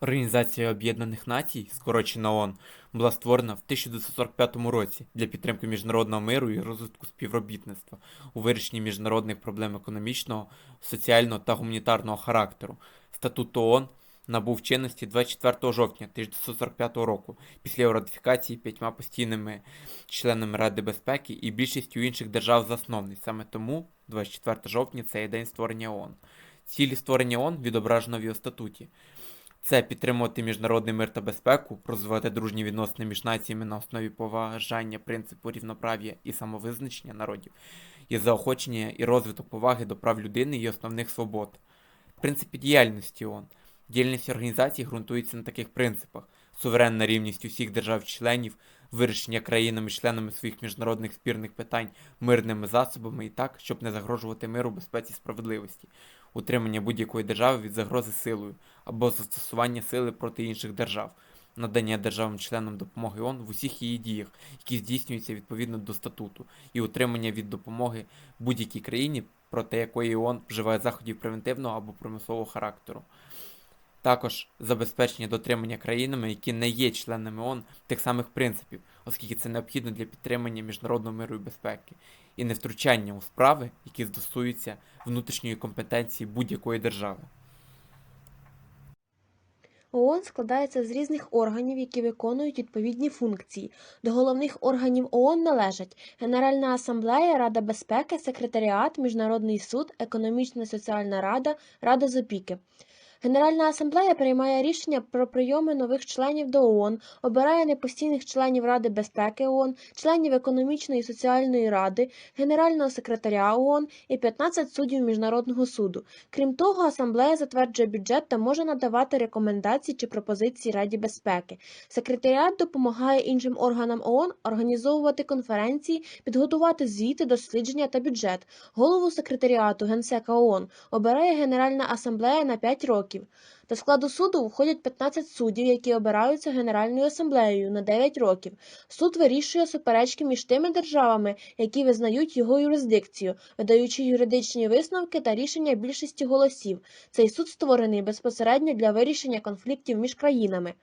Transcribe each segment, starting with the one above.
Організація Об'єднаних Націй, скорочено ООН, була створена в 1945 році для підтримки міжнародного миру і розвитку співробітництва у вирішенні міжнародних проблем економічного, соціального та гуманітарного характеру. Статут ООН набув чинності 24 жовтня 1945 року після його ратифікації п'ятьма постійними членами Ради безпеки і більшістю інших держав-засновниць. Саме тому 24 жовтня це є день створення ООН. Цілі створення ООН відображено в його статуті. Це підтримувати міжнародний мир та безпеку, розвивати дружні відносини між націями на основі поважання принципу рівноправ'я і самовизначення народів, і заохочення і розвиток поваги до прав людини і основних свобод. Принципи діяльності ООН. Діяльність організації ґрунтується на таких принципах: суверенна рівність усіх держав-членів, вирішення країнами-членами своїх міжнародних спірних питань мирними засобами і так, щоб не загрожувати миру, безпеці справедливості, утримання будь-якої держави від загрози силою або застосування сили проти інших держав, надання державам-членам допомоги ООН в усіх її діях, які здійснюються відповідно до статуту, і утримання від допомоги будь-якій країні, проти якої ООН вживає заходів превентивного або примусового характеру. Також забезпечення дотримання країнами, які не є членами ООН, тих самих принципів, оскільки це необхідно для підтримання міжнародного миру і безпеки, і невтручання у справи, які стосуються внутрішньої компетенції будь-якої держави. ООН складається з різних органів, які виконують відповідні функції. До головних органів ООН належать Генеральна асамблея, Рада безпеки, Секретаріат, Міжнародний суд, Економічна соціальна рада, Рада з опіки. Генеральна асамблея приймає рішення про прийоми нових членів до ООН, обирає непостійних членів Ради безпеки ООН, членів економічної і соціальної ради, генерального секретаря ООН і 15 суддів Міжнародного суду. Крім того, асамблея затверджує бюджет та може надавати рекомендації чи пропозиції Раді безпеки. Секретаріат допомагає іншим органам ООН організовувати конференції, підготувати звіти, дослідження та бюджет. Голову секретаріату Генсека ООН обирає Генеральна асамблея на 5 років. До складу суду входять 15 суддів, які обираються Генеральною асамблеєю на 9 років. Суд вирішує суперечки між тими державами, які визнають його юрисдикцію, видаючи юридичні висновки та рішення більшості голосів. Цей суд створений безпосередньо для вирішення конфліктів між країнами.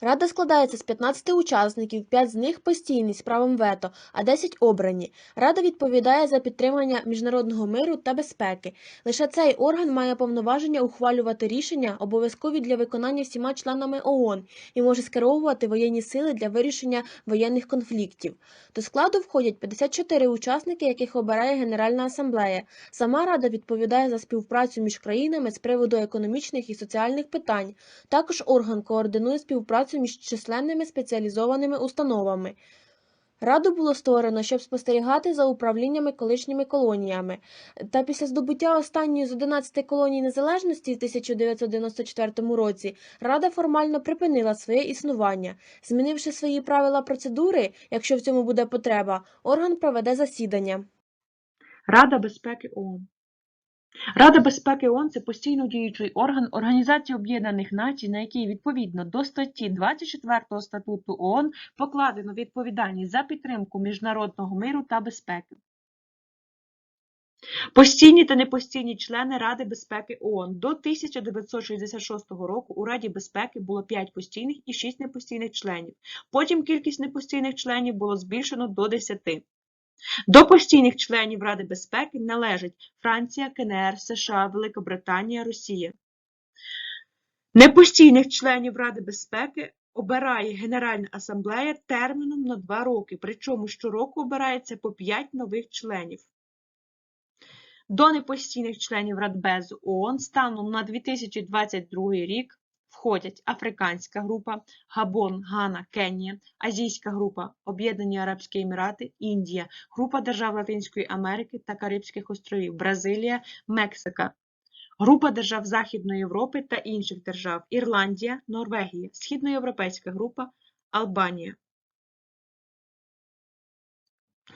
Рада складається з 15 учасників, 5 з них постійні з правом вето, а 10 обрані. Рада відповідає за підтримання міжнародного миру та безпеки. Лише цей орган має повноваження ухвалювати рішення, обов'язкові для виконання всіма членами ООН, і може скеровувати воєнні сили для вирішення воєнних конфліктів. До складу входять 54 учасники, яких обирає Генеральна асамблея. Сама рада відповідає за співпрацю між країнами з приводу економічних і соціальних питань. Також орган координує співпрацю між численними спеціалізованими установами. Раду було створено, щоб спостерігати за управліннями колишніми колоніями. Та після здобуття останньої з 11 колоній незалежності в 1994 році Рада формально припинила своє існування. Змінивши свої правила процедури, якщо в цьому буде потреба, орган проведе засідання. Рада безпеки ООН. Рада безпеки ООН – це постійно діючий орган Організації Об'єднаних Націй, на який відповідно до статті 24 статуту ООН покладено відповідальність за підтримку міжнародного миру та безпеки. Постійні та непостійні члени Ради безпеки ООН. До 1966 року у Раді безпеки було 5 постійних і 6 непостійних членів. Потім кількість непостійних членів було збільшено до 10. До постійних членів Ради безпеки належать Франція, КНР, США, Велика Британія, Росія. Непостійних членів Ради безпеки обирає Генеральна асамблея терміном на 2 роки, причому щороку обирається по 5 нових членів. До непостійних членів Радбезу ООН станом на 2022 рік входять Африканська група, Габон, Гана, Кенія, Азійська група, Об'єднані Арабські Емірати, Індія, Група держав Латинської Америки та Карибських островів, Бразилія, Мексика, Група держав Західної Європи та інших держав, Ірландія, Норвегія, Східноєвропейська група, Албанія.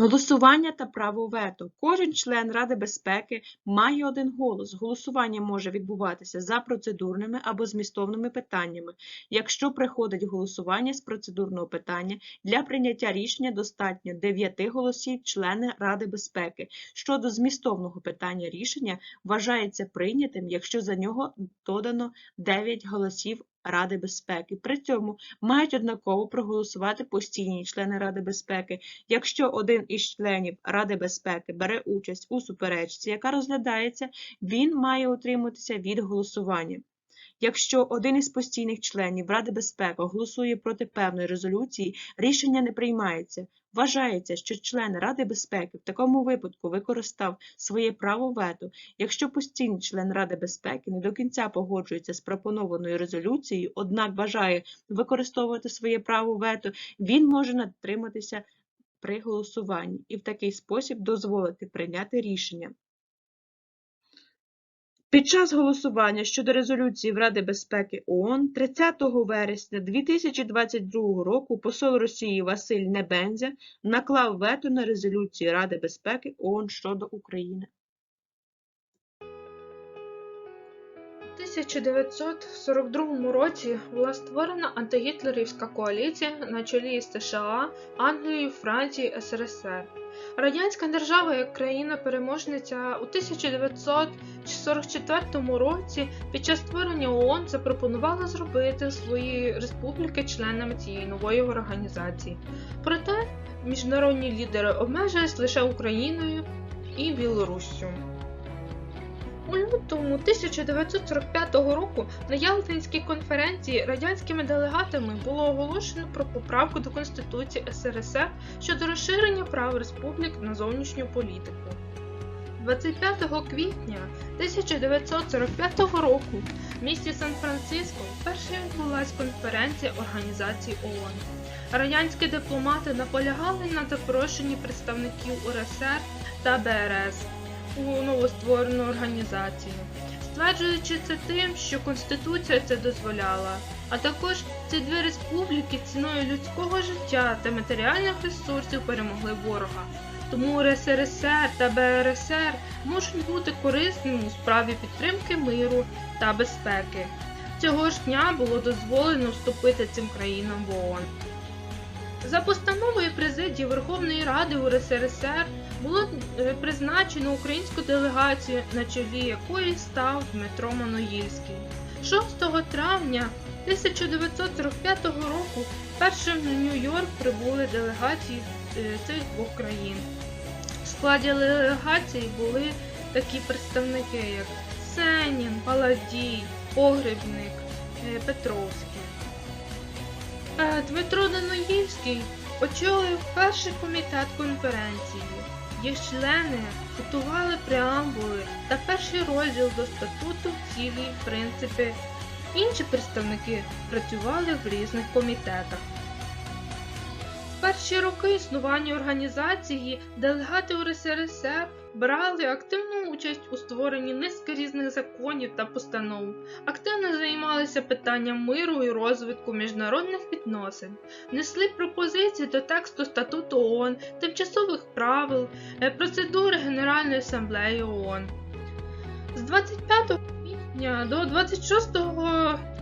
Голосування та право вето. Кожен член Ради безпеки має один голос. Голосування може відбуватися за процедурними або змістовними питаннями. Якщо приходить голосування з процедурного питання, для прийняття рішення достатньо 9 голосів члена Ради безпеки. Щодо змістовного питання рішення вважається прийнятим, якщо за нього додано 9 голосів Ради безпеки. При цьому мають однаково проголосувати постійні члени Ради безпеки, якщо один із членів Ради безпеки бере участь у суперечці, яка розглядається, він має утриматися від голосування. Якщо один із постійних членів Ради безпеки голосує проти певної резолюції, рішення не приймається. Вважається, що член Ради безпеки в такому випадку використав своє право вето, якщо постійний член Ради безпеки не до кінця погоджується з пропонованою резолюцією, однак бажає використовувати своє право вето, він може натриматися при голосуванні і в такий спосіб дозволити прийняти рішення. Під час голосування щодо резолюції в Ради безпеки ООН 30 вересня 2022 року посол Росії Василь Небензя наклав вето на резолюцію Ради безпеки ООН щодо України. У 1942 році була створена антигітлерівська коаліція на чолі з США, Англією, Францією, СРСР. Радянська держава як країна-переможниця у 1944 році під час створення ООН запропонувала зробити свої республіки членами цієї нової організації. Проте міжнародні лідери обмежились лише Україною і Білоруссю. У лютому 1945 року на Ялтинській конференції радянськими делегатами було оголошено про поправку до Конституції СРСР щодо розширення прав республік на зовнішню політику. 25 квітня 1945 року в місті Сан-Франциско вперше відбулася конференція Організації ООН. Радянські дипломати наполягали на запрошенні представників УРСР та БРС новостворену організацію, стверджуючи це тим, що Конституція це дозволяла, а також ці дві республіки ціною людського життя та матеріальних ресурсів перемогли ворога. Тому РСРСР та БРСР можуть бути корисними у справі підтримки миру та безпеки. Цього ж дня було дозволено вступити цим країнам в ООН. За постановою президії Верховної Ради УРСРСР було е, призначено українську делегацію, на чолі якої став Дмитро Маноїльський. 6 травня 1945 року першим в Нью-Йорк прибули делегації е, цих двох країн. В складі делегації були такі представники, як Сенін, Паладій, Погребник, е, Петровський. Дмитро Даноївський очолив перший комітет конференції. Їх члени готували преамбули та перший розділ до статуту, цілі, принципи. Інші представники працювали в різних комітетах. В перші роки існування організації делегати УРСРСР брали активну участь у створенні низки різних законів та постанов, активно займалися питанням миру і розвитку міжнародних відносин, несли пропозиції до тексту статуту ООН, тимчасових правил, е, процедури Генеральної асамблеї ООН. З 25 квітня до 26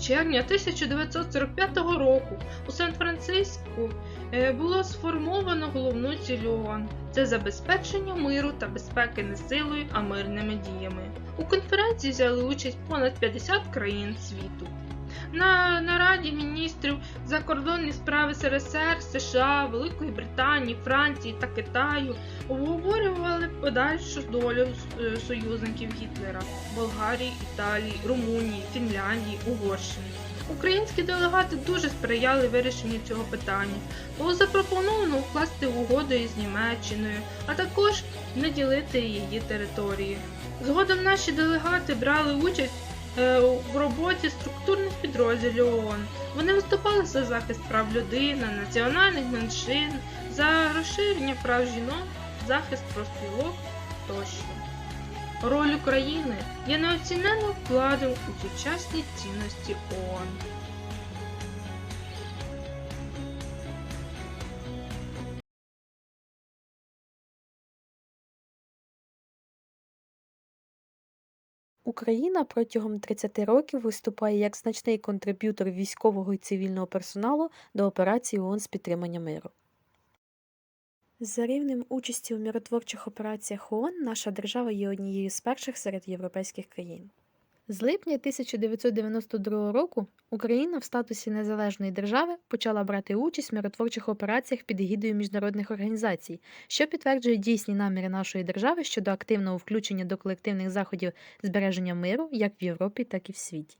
червня 1945 року у Сан-Франциску було сформовано головну ціль ООН – це забезпечення миру та безпеки не силою, а мирними діями. У конференції взяли участь понад 50 країн світу. На нараді міністрів закордонних справ СРСР, США, Великої Британії, Франції та Китаю обговорювали подальшу долю е, союзників Гітлера Болгарії, Італії, Румунії, Фінляндії, Угорщини. Українські делегати дуже сприяли вирішенню цього питання. Було запропоновано укласти угоду із Німеччиною, а також не ділити її території. Згодом наші делегати брали участь е, в роботі структурних підрозділів ООН. Вони виступали за захист прав людини, національних меншин, за розширення прав жінок, захист профспілок тощо. Роль України є неоціненним вкладом у сучасні цінності ООН. Україна протягом 30 років виступає як значний контриб'ютор військового і цивільного персоналу до операції ООН з підтримання миру. За рівнем участі у миротворчих операціях ООН наша держава є однією з перших серед європейських країн. З липня 1992 року Україна в статусі незалежної держави почала брати участь в миротворчих операціях під егідою міжнародних організацій, що підтверджує дійсні наміри нашої держави щодо активного включення до колективних заходів збереження миру як в Європі, так і в світі.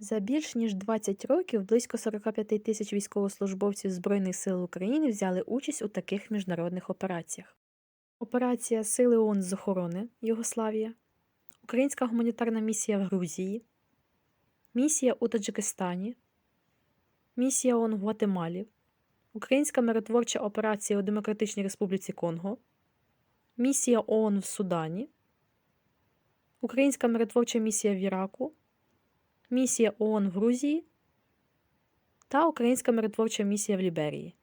За більш ніж 20 років близько 45 тисяч військовослужбовців Збройних сил України взяли участь у таких міжнародних операціях. Операція Сили ООН з охорони Югославія, Українська гуманітарна місія в Грузії, місія у Таджикистані, місія ООН в Гватемалі, Українська миротворча операція у Демократичній Республіці Конго, місія ООН в Судані, Українська миротворча місія в Іраку, місія ООН в Грузії та Українська миротворча місія в Ліберії.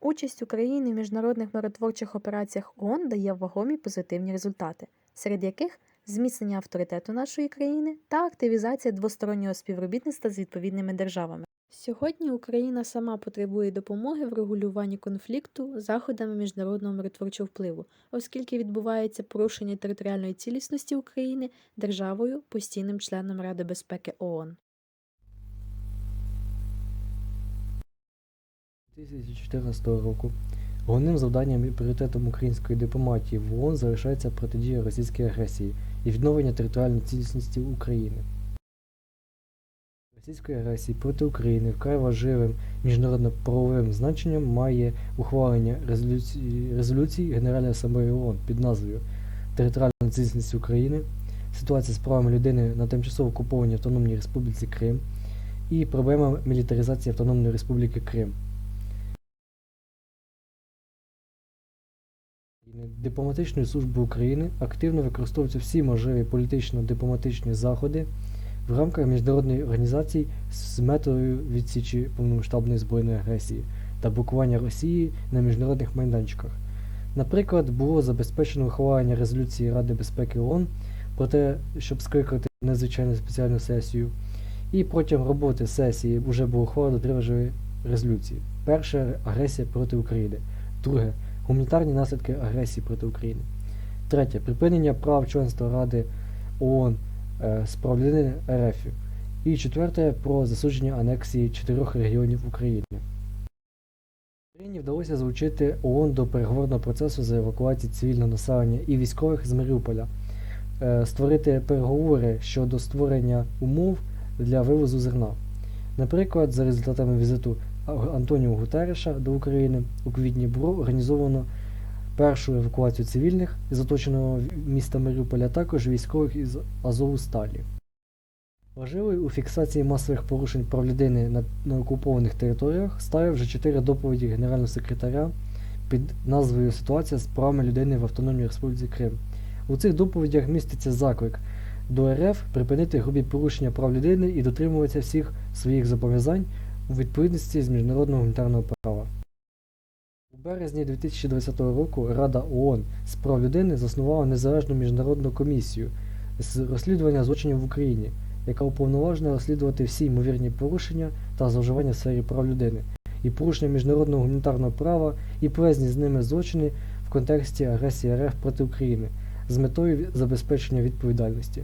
Участь України в міжнародних миротворчих операціях ООН дає вагомі позитивні результати, серед яких зміцнення авторитету нашої країни та активізація двостороннього співробітництва з відповідними державами. Сьогодні Україна сама потребує допомоги в регулюванні конфлікту заходами міжнародного миротворчого впливу, оскільки відбувається порушення територіальної цілісності України державою, постійним членом Ради безпеки ООН. 2014 року головним завданням і пріоритетом української дипломатії в ООН залишається протидія російській агресії і відновлення територіальної цілісності України. Російської агресії проти України вкрай важливим міжнародно-правовим значенням має ухвалення резолюції, резолюції Генеральної асамблеї ООН під назвою Територіальна цілісність України, ситуація з правами людини на тимчасово окупованій Автономній Республіці Крим і проблема мілітаризації Автономної Республіки Крим. Дипломатичною службою України активно використовуються всі можливі політично-дипломатичні заходи в рамках міжнародної організації з метою відсічі повномасштабної збройної агресії та блокування Росії на міжнародних майданчиках. Наприклад, було забезпечено ухвалення резолюції Ради безпеки ООН про те, щоб скликати надзвичайну спеціальну сесію. І протягом роботи сесії вже було ухвалено три важливі резолюції. Перше агресія проти України. Друге гуманітарні наслідки агресії проти України. Третє припинення прав членства Ради ООН з прав РФ. І четверте про засудження анексії чотирьох регіонів України. Україні вдалося залучити ООН до переговорного процесу за евакуацію цивільного населення і військових з Маріуполя, е, створити переговори щодо створення умов для вивозу зерна. Наприклад, за результатами візиту Антоніо Гутерреша до України у квітні було організовано першу евакуацію цивільних із оточеного міста Маріуполя, також військових із Азову Сталі. Важливою у фіксації масових порушень прав людини на, на окупованих територіях стали вже чотири доповіді Генерального секретаря під назвою Ситуація з правами людини в Автономній Республіці Крим. У цих доповідях міститься заклик до РФ припинити грубі порушення прав людини і дотримуватися всіх своїх зобов'язань у відповідності з міжнародного гуманітарного права. Березні 2020 року Рада ООН з прав людини заснувала незалежну міжнародну комісію з розслідування злочинів в Україні, яка уповноважена розслідувати всі ймовірні порушення та зловживання в сфері прав людини, і порушення міжнародного гуманітарного права і пов'язані з ними злочини в контексті агресії РФ проти України з метою забезпечення відповідальності.